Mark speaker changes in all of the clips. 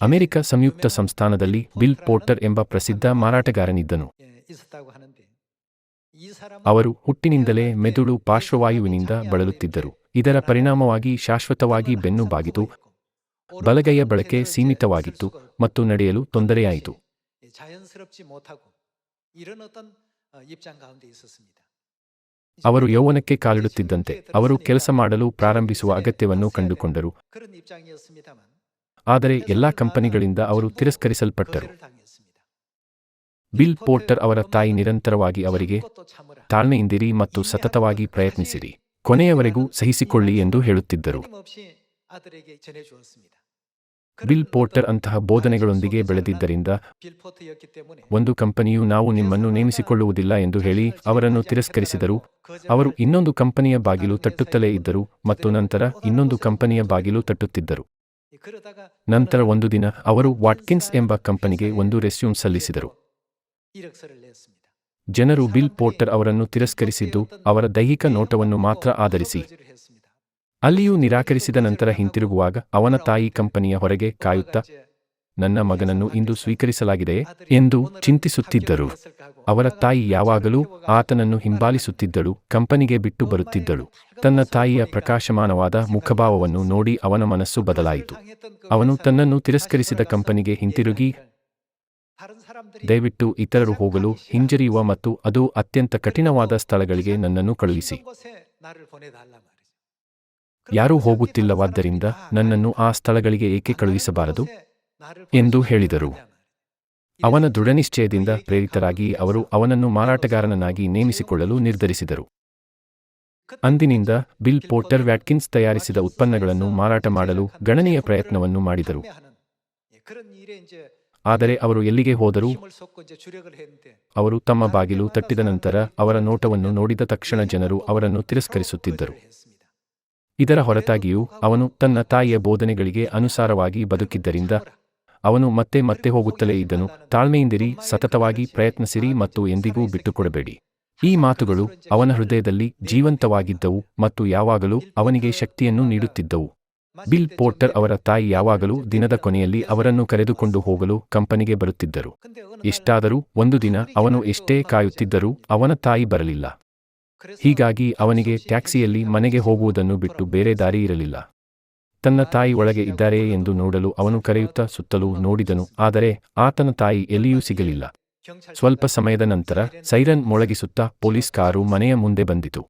Speaker 1: America ಸಂಯುಕ್ತ ಸಂಸ್ಥಾನದಲ್ಲಿ bill Porter ಎಂಬ ಪ್ರಸಿದ್ಧ ಮಾರಾಟಗಾರನಿದ್ದನು. ಅವರು ಹುಟ್ಟಿನಿಂದಲೇ ಮೆದುಳು ಪಾರ್ಶ್ವವಾಯುವಿನಿಂದ ಬಳಲುತ್ತಿದ್ದರು. ಇದರ ಪರಿಣಾಮವಾಗಿ ಶಾಶ್ವತವಾಗಿ ಬೆನ್ನು ಬಾಗಿತು, ಬಲಗೈಯ ಬಳಕೆ ಸೀಮಿತವಾಗಿತ್ತು ಮತ್ತು ನಡೆಯಲು ತೊಂದರೆಯಾಯಿತು. ಅವರು ಯೌವನಕ್ಕೆ ಕಾಲಿಡುತ್ತಿದ್ದಂತೆ, ಅವರು ಕೆಲಸ ಮಾಡಲು ಪ್ರಾರಂಭಿಸುವ ಅಗತ್ಯವನ್ನು ಕಂಡುಕೊಂಡರು. ಆದರೆ ಎಲ್ಲಾ ಕಂಪನಿಗಳಿಂದ ಅವರು ತಿರಸ್ಕರಿಸಲ್ಪಟ್ಟರು. ಬಿಲ್ ಪೋರ್ಟರ್ ಅವರ ತಾಯಿ ನಿರಂತರವಾಗಿ ಅವರಿಗೆ ತಾಳ್ಮೆಯಿಂದಿರಿ ಮತ್ತು ಸತತವಾಗಿ ಪ್ರಯತ್ನಿಸಿರಿ. ಕೊನೆಯವರೆಗೂ ಸಹಿಸಿಕೊಳ್ಳಿ ಎಂದು ಹೇಳುತ್ತಿದ್ದರು. ಬಿಲ್ ಪೋರ್ಟರ್ ಅಂತಹ ಬೋಧನೆಗಳೊಂದಿಗೆ ಬೆಳೆದಿದ್ದರಿಂದ ಒಂದು ಕಂಪನಿಯು ನಾವು ನಿಮ್ಮನ್ನು ನೇಮಿಸಿಕೊಳ್ಳುವುದಿಲ್ಲ ಎಂದು ಹೇಳಿ ಅವರನ್ನು ತಿರಸ್ಕರಿಸಿದರು. ಅವರು ಇನ್ನೊಂದು ಕಂಪನಿಯ ಬಾಗಿಲು ತಟ್ಟುತ್ತಲೇ ಇದ್ದರು ಮತ್ತು ನಂತರ ಇನ್ನೊಂದು ಕಂಪನಿಯ ಬಾಗಿಲು ತಟ್ಟುತ್ತಿದ್ದರು. ನಂತರ ಒಂದು ದಿನ ಅವರು ವಾಟ್ಕಿನ್ಸ್ ಎಂಬ ಕಂಪನಿಗೆ ಒಂದು ರೆಸ್ಯೂಮ್ ಸಲ್ಲಿಸಿದರು. ಜನರು ಬಿಲ್ ಪೋರ್ಟರ್ ಅವರನ್ನು ತಿರಸ್ಕರಿಸಿದ್ದು ಅವರ ದೈಹಿಕ ನೋಟವನ್ನು ಮಾತ್ರ ಆಧರಿಸಿ. ಅಲ್ಲಿಯೂ ನಿರಾಕರಿಸಿದ ನಂತರ ಹಿಂತಿರುಗುವಾಗ ಅವನ ತಾಯಿ ಕಂಪನಿಯ ಹೊರಗೆ ಕಾಯುತ್ತಾ ನನ್ನ ಮಗನನ್ನು ಇಂದು ಸ್ವೀಕರಿಸಲಾಗಿದೆ ಎಂದು ಚಿಂತಿಸುತ್ತಿದ್ದರು. ಅವರ ತಾಯಿ ಯಾವಾಗಲೂ ಆತನನ್ನು ಹಿಂಬಾಲಿಸುತ್ತಿದ್ದಳು, ಕಂಪನಿಗೆ ಬಿಟ್ಟು ಬರುತ್ತಿದ್ದಳು. ತನ್ನ ತಾಯಿಯ ಪ್ರಕಾಶಮಾನವಾದ ಮುಖಭಾವವನ್ನು ನೋಡಿ ಅವನ ಮನಸ್ಸು ಬದಲಾಯಿತು. ಅವನು ತನ್ನನ್ನು ತಿರಸ್ಕರಿಸಿದ ಕಂಪನಿಗೆ ಹಿಂತಿರುಗಿ, ದಯವಿಟ್ಟು ಇತರರು ಹೋಗಲು ಹಿಂಜರಿಯುವ ಮತ್ತು ಅದು ಅತ್ಯಂತ ಕಠಿಣವಾದ ಸ್ಥಳಗಳಿಗೆ ನನ್ನನ್ನು ಕಳುಹಿಸಿ. ಯಾರೂ ಹೋಗುತ್ತಿಲ್ಲವಾದ್ದರಿಂದ ನನ್ನನ್ನು ಆ ಸ್ಥಳಗಳಿಗೆ ಏಕೆ ಕಳುಹಿಸಬಾರದು? ಎಂದು ಹೇಳಿದರು. ಅವನ ದೃಢನಿಶ್ಚಯದಿಂದ ಪ್ರೇರಿತರಾಗಿ ಅವರು ಅವನನ್ನು ಮಾರಾಟಗಾರನನ್ನಾಗಿ ನೇಮಿಸಿಕೊಳ್ಳಲು ನಿರ್ಧರಿಸಿದರು. ಅಂದಿನಿಂದ ಬಿಲ್ ಪೋರ್ಟರ್ ವ್ಯಾಟ್ಕಿನ್ಸ್ ತಯಾರಿಸಿದ ಉತ್ಪನ್ನಗಳನ್ನು ಮಾರಾಟ ಮಾಡಲು ಗಣನೀಯ ಪ್ರಯತ್ನವನ್ನು ಮಾಡಿದರು. ಆದರೆ ಅವರು ಎಲ್ಲಿಗೆ ಹೋದರೂ ಅವರು ತಮ್ಮ ಬಾಗಿಲು ತಟ್ಟಿದ ನಂತರ ಅವರ ನೋಟವನ್ನು ನೋಡಿದ ತಕ್ಷಣ ಜನರು ಅವರನ್ನು ತಿರಸ್ಕರಿಸುತ್ತಿದ್ದರು. ಇದರ ಹೊರತಾಗಿಯೂ ಅವನು ತನ್ನ ತಾಯಿಯ ಬೋಧನೆಗಳಿಗೆ ಅನುಸಾರವಾಗಿ ಬದುಕಿದ್ದರಿಂದ ಅವನು ಮತ್ತೆ ಮತ್ತೆ ಹೋಗುತ್ತಲೇ ಇದ್ದನು. ತಾಳ್ಮೆಯಿಂದಿರಿ, ಸತತವಾಗಿ ಪ್ರಯತ್ನಿಸಿರಿ ಮತ್ತು ಎಂದಿಗೂ ಬಿಟ್ಟುಕೊಡಬೇಡಿ. ಈ ಮಾತುಗಳು ಅವನ ಹೃದಯದಲ್ಲಿ ಜೀವಂತವಾಗಿದ್ದವು ಮತ್ತು ಯಾವಾಗಲೂ ಅವನಿಗೆ ಶಕ್ತಿಯನ್ನು ನೀಡುತ್ತಿದ್ದವು. ಬಿಲ್ ಪೋರ್ಟರ್ ಅವರ ತಾಯಿ ಯಾವಾಗಲೂ ದಿನದ ಕೊನೆಯಲ್ಲಿ ಅವರನ್ನು ಕರೆದುಕೊಂಡು ಹೋಗಲು ಕಂಪನಿಗೆ ಬರುತ್ತಿದ್ದರು. ಎಷ್ಟಾದರೂ ಒಂದು ದಿನ ಅವನು ಎಷ್ಟೇ ಕಾಯುತ್ತಿದ್ದರೂ ಅವನ ತಾಯಿ ಬರಲಿಲ್ಲ. ಹೀಗಾಗಿ ಅವನಿಗೆ ಟ್ಯಾಕ್ಸಿಯಲ್ಲಿ ಮನೆಗೆ ಹೋಗುವುದನ್ನು ಬಿಟ್ಟು ಬೇರೆ ದಾರಿ ಇರಲಿಲ್ಲ. ತನ್ನ ತಾಯಿ ಒಳಗೆ ಇದ್ದಾರೆಯೇ ಎಂದು ನೋಡಲು ಅವನು ಕರೆಯುತ್ತಾ ಸುತ್ತಲೂ ನೋಡಿದನು. ಆದರೆ ಆತನ ತಾಯಿ ಎಲ್ಲಿಯೂ ಸಿಗಲಿಲ್ಲ. ಸ್ವಲ್ಪ ಸಮಯದ ನಂತರ ಸೈರನ್ ಮೊಳಗಿಸುತ್ತಾ ಪೊಲೀಸ್ ಕಾರು ಮನೆಯ ಮುಂದೆ ಬಂದಿತು.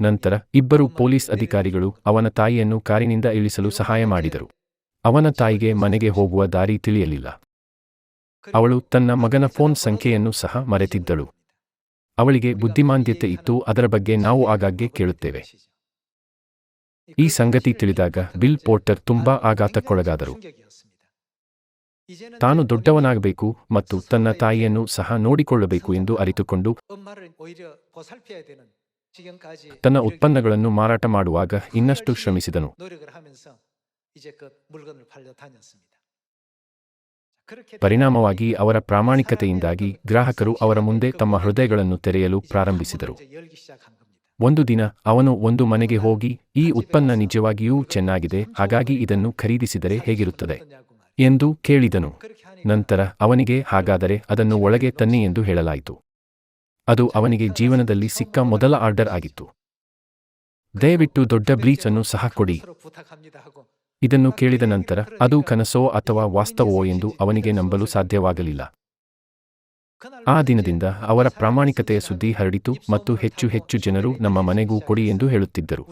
Speaker 1: ನಂತರ ಇಬ್ಬರು ಪೊಲೀಸ್ ಅಧಿಕಾರಿಗಳು ಅವನ ತಾಯಿಯನ್ನು ಕಾರಿನಿಂದ ಇಳಿಸಲು ಸಹಾಯ ಮಾಡಿದರು. ಅವನ ತಾಯಿಗೆ ಮನೆಗೆ ಹೋಗುವ ದಾರಿ ತಿಳಿಯಲಿಲ್ಲ. ಅವಳು ತನ್ನ ಮಗನ ಫೋನ್ ಸಂಖ್ಯೆಯನ್ನು ಸಹ ಮರೆತಿದ್ದಳು. ಅವಳಿಗೆ ಬುದ್ಧಿಮಾಂದ್ಯತೆ ಇತ್ತು. ಅದರ ಬಗ್ಗೆ ನಾವು ಆಗಾಗ್ಗೆ ಕೇಳುತ್ತೇವೆ. ಈ ಸಂಗತಿ ತಿಳಿದಾಗ ಬಿಲ್ ಪೋರ್ಟರ್ ತುಂಬಾ ಆಘಾತಕ್ಕೊಳಗಾದರು. ತಾನು ದೊಡ್ಡವನಾಗಬೇಕು ಮತ್ತು ತನ್ನ ತಾಯಿಯನ್ನು ಸಹ ನೋಡಿಕೊಳ್ಳಬೇಕು ಎಂದು ಅರಿತುಕೊಂಡು ತನ್ನ ಉತ್ಪನ್ನಗಳನ್ನು ಮಾರಾಟ ಮಾಡುವಾಗ ಇನ್ನಷ್ಟು ಶ್ರಮಿಸಿದನು. ಪರಿಣಾಮವಾಗಿ ಅವರ ಪ್ರಾಮಾಣಿಕತೆಯಿಂದಾಗಿ ಗ್ರಾಹಕರು ಅವರ ಮುಂದೆ ತಮ್ಮ ಹೃದಯಗಳನ್ನು ತೆರೆಯಲು ಪ್ರಾರಂಭಿಸಿದರು. ಒಂದು ದಿನ ಅವನು ಒಂದು ಮನೆಗೆ ಹೋಗಿ, ಈ ಉತ್ಪನ್ನ ನಿಜವಾಗಿಯೂ ಚೆನ್ನಾಗಿದೆ, ಹಾಗಾಗಿ ಇದನ್ನು ಖರೀದಿಸಿದರೆ ಹೇಗಿರುತ್ತದೆ? ಎಂದು ಕೇಳಿದನು. ನಂತರ ಅವನಿಗೆ, ಹಾಗಾದರೆ ಅದನ್ನು ಒಳಗೆ ತನ್ನಿ ಎಂದು ಹೇಳಲಾಯಿತು. ಅದು ಅವನಿಗೆ ಜೀವನದಲ್ಲಿ ಸಿಕ್ಕ ಮೊದಲ ಆರ್ಡರ್ ಆಗಿತ್ತು. ದಯವಿಟ್ಟು ದೊಡ್ಡ ಬ್ಲೀಚ್ ಅನ್ನು ಸಹ ಕೊಡಿ. ಇದನ್ನು ಕೇಳಿದ ನಂತರ, ಅದು ಕನಸೋ ಅಥವಾ ವಾಸ್ತವವೋ ಎಂದು ಅವನಿಗೆ ನಂಬಲು ಸಾಧ್ಯವಾಗಲಿಲ್ಲ. ಆ ದಿನದಿಂದ ಅವರ ಪ್ರಾಮಾಣಿಕತೆಯ ಸುದ್ದಿ ಹರಡಿತು ಮತ್ತು ಹೆಚ್ಚು ಹೆಚ್ಚು ಜನರು ನಮ್ಮ ಮನೆಗೂ ಕೊಡಿ ಎಂದು ಹೇಳುತ್ತಿದ್ದರು.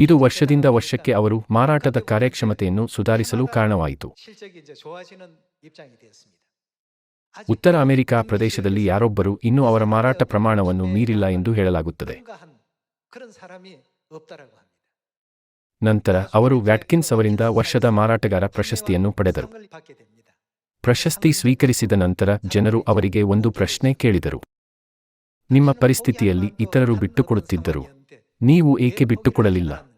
Speaker 1: ಇದು ವರ್ಷದಿಂದ ವರ್ಷಕ್ಕೆ ಅವರು ಮಾರಾಟದ ಕಾರ್ಯಕ್ಷಮತೆಯನ್ನು ಸುಧಾರಿಸಲು ಕಾರಣವಾಯಿತು. ಉತ್ತರ ಅಮೆರಿಕಾ ಪ್ರದೇಶದಲ್ಲಿ ಯಾರೊಬ್ಬರು ಇನ್ನೂ ಅವರ ಮಾರಾಟ ಪ್ರಮಾಣವನ್ನು ಮೀರಿಲ್ಲ ಎಂದು ಹೇಳಲಾಗುತ್ತದೆ. ನಂತರ ಅವರು ವ್ಯಾಟ್ಕಿನ್ಸ್ ಅವರಿಂದ ವರ್ಷದ ಮಾರಾಟಗಾರ ಪ್ರಶಸ್ತಿಯನ್ನು ಪಡೆದರು. ಪ್ರಶಸ್ತಿ ಸ್ವೀಕರಿಸಿದ ನಂತರ ಜನರು ಅವರಿಗೆ ಒಂದು ಪ್ರಶ್ನೆ ಕೇಳಿದರು. ನಿಮ್ಮ ಪರಿಸ್ಥಿತಿಯಲ್ಲಿ ಇತರರು ಬಿಟ್ಟುಕೊಡುತ್ತಿದ್ದರು. ನೀವು ಏಕೆ ಬಿಟ್ಟುಕೊಡಲಿಲ್ಲ?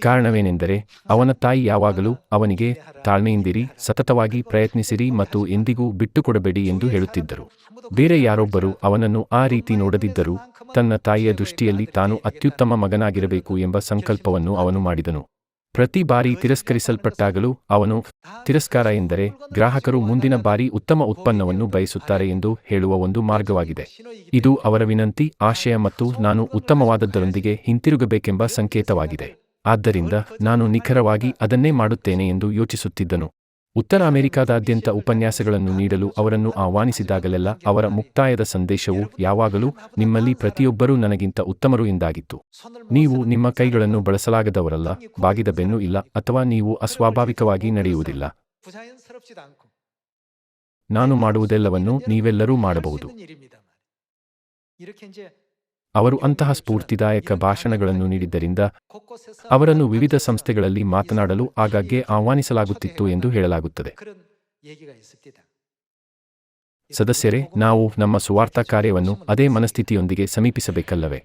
Speaker 1: ಕಾರಣವೇನೆಂದರೆ ಅವನ ತಾಯಿ ಯಾವಾಗಲೂ ಅವನಿಗೆ, ತಾಳ್ಮೆಯಿಂದಿರಿ, ಸತತವಾಗಿ ಪ್ರಯತ್ನಿಸಿರಿ ಮತ್ತು ಎಂದಿಗೂ ಬಿಟ್ಟುಕೊಡಬೇಡಿ ಎಂದು ಹೇಳುತ್ತಿದ್ದರು. ಬೇರೆ ಯಾರೊಬ್ಬರು ಅವನನ್ನು ಆ ರೀತಿ ನೋಡದಿದ್ದರೂ ತನ್ನ ತಾಯಿಯ ದೃಷ್ಟಿಯಲ್ಲಿ ತಾನು ಅತ್ಯುತ್ತಮ ಮಗನಾಗಿರಬೇಕು ಎಂಬ ಸಂಕಲ್ಪವನ್ನು ಅವನು ಮಾಡಿದನು. ಪ್ರತಿ ಬಾರಿ ತಿರಸ್ಕರಿಸಲ್ಪಟ್ಟಾಗಲೂ ಅವನು ತಿರಸ್ಕಾರ ಎಂದರೆ ಗ್ರಾಹಕರು ಮುಂದಿನ ಬಾರಿ ಉತ್ತಮ ಉತ್ಪನ್ನವನ್ನು ಬಯಸುತ್ತಾರೆ ಎಂದು ಹೇಳುವ ಒಂದು ಮಾರ್ಗವಾಗಿದೆ. ಇದು ಅವರ ವಿನಂತಿ, ಆಶಯ ಮತ್ತು ನಾನು ಉತ್ತಮವಾದದ್ದರೊಂದಿಗೆ ಹಿಂತಿರುಗಬೇಕೆಂಬ ಸಂಕೇತವಾಗಿದೆ. ಆದ್ದರಿಂದ ನಾನು ನಿಖರವಾಗಿ ಅದನ್ನೇ ಮಾಡುತ್ತೇನೆ ಎಂದು ಯೋಚಿಸುತ್ತಿದ್ದನು. ಉತ್ತರ ಅಮೆರಿಕಾದಾದ್ಯಂತ ಉಪನ್ಯಾಸಗಳನ್ನು ನೀಡಲು ಅವರನ್ನು ಆಹ್ವಾನಿಸಿದಾಗಲೆಲ್ಲ ಅವರ ಮುಕ್ತಾಯದ ಸಂದೇಶವು ಯಾವಾಗಲೂ ನಿಮ್ಮಲ್ಲಿ ಪ್ರತಿಯೊಬ್ಬರೂ ನನಗಿಂತ ಉತ್ತಮರು ಎಂದಾಗಿತ್ತು. ನೀವು ನಿಮ್ಮ ಕೈಗಳನ್ನು ಬಳಸಲಾಗದವರಲ್ಲ, ಬಾಗಿದ ಬೆನ್ನು ಇಲ್ಲ ಅಥವಾ ನೀವು ಅಸ್ವಾಭಾವಿಕವಾಗಿ ನಡೆಯುವುದಿಲ್ಲ. ನಾನು ಮಾಡುವುದೆಲ್ಲವನ್ನು ನೀವೆಲ್ಲರೂ ಮಾಡಬಹುದು. ಅವರು ಅಂತಹ ಸ್ಫೂರ್ತಿದಾಯಕ ಭಾಷಣಗಳನ್ನು ನೀಡಿದ್ದರಿಂದ ಅವರನ್ನು ವಿವಿಧ ಸಂಸ್ಥೆಗಳಲ್ಲಿ ಮಾತನಾಡಲು ಆಗಾಗ್ಗೆ ಆಹ್ವಾನಿಸಲಾಗುತ್ತಿತ್ತು ಎಂದು ಹೇಳಲಾಗುತ್ತದೆ. ಸದಸ್ಯರೇ, ನಾವು ನಮ್ಮ ಸುವಾರ್ಥ ಕಾರ್ಯವನ್ನು ಅದೇ ಮನಸ್ಥಿತಿಯೊಂದಿಗೆ ಸಮೀಪಿಸಬೇಕಲ್ಲವೇ?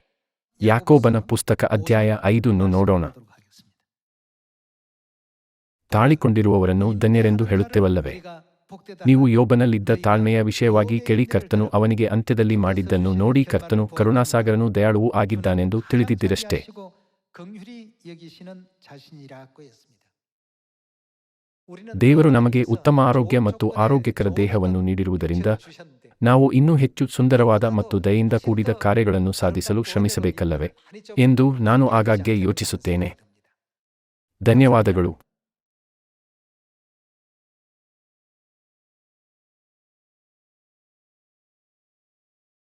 Speaker 1: ಯಾಕೋಬನ ಪುಸ್ತಕ ಅಧ್ಯಾಯ ಐದನ್ನು ನೋಡೋಣ. ತಾಳಿಕೊಂಡಿರುವವರನ್ನು ಧನ್ಯರೆಂದು ಹೇಳುತ್ತೇವಲ್ಲವೇ? ನೀವು ಯೋಬನಲ್ಲಿದ್ದ ತಾಳ್ಮೆಯ ವಿಷಯವಾಗಿ ಕೇಳಿ ಕರ್ತನು ಅವನಿಗೆ ಅಂತ್ಯದಲ್ಲಿ ಮಾಡಿದ್ದನ್ನು ನೋಡಿ ಕರ್ತನು ಕರುಣಾಸಾಗರನು ದಯಾಳುವೂ ಆಗಿದ್ದಾನೆಂದು ತಿಳಿದಿದ್ದಿರಷ್ಟೇ ದೇವರು ನಮಗೆ ಉತ್ತಮ ಆರೋಗ್ಯ ಮತ್ತು ಆರೋಗ್ಯಕರ ದೇಹವನ್ನು ನೀಡಿರುವುದರಿಂದ ನಾವು ಇನ್ನೂ ಹೆಚ್ಚು ಸುಂದರವಾದ ಮತ್ತು ದಯೆಯಿಂದ ಕೂಡಿದ ಕಾರ್ಯಗಳನ್ನು ಸಾಧಿಸಲು ಶ್ರಮಿಸಬೇಕಲ್ಲವೇ ಎಂದು ನಾನು ಆಗಾಗ್ಗೆ ಯೋಚಿಸುತ್ತೇನೆ ಧನ್ಯವಾದಗಳು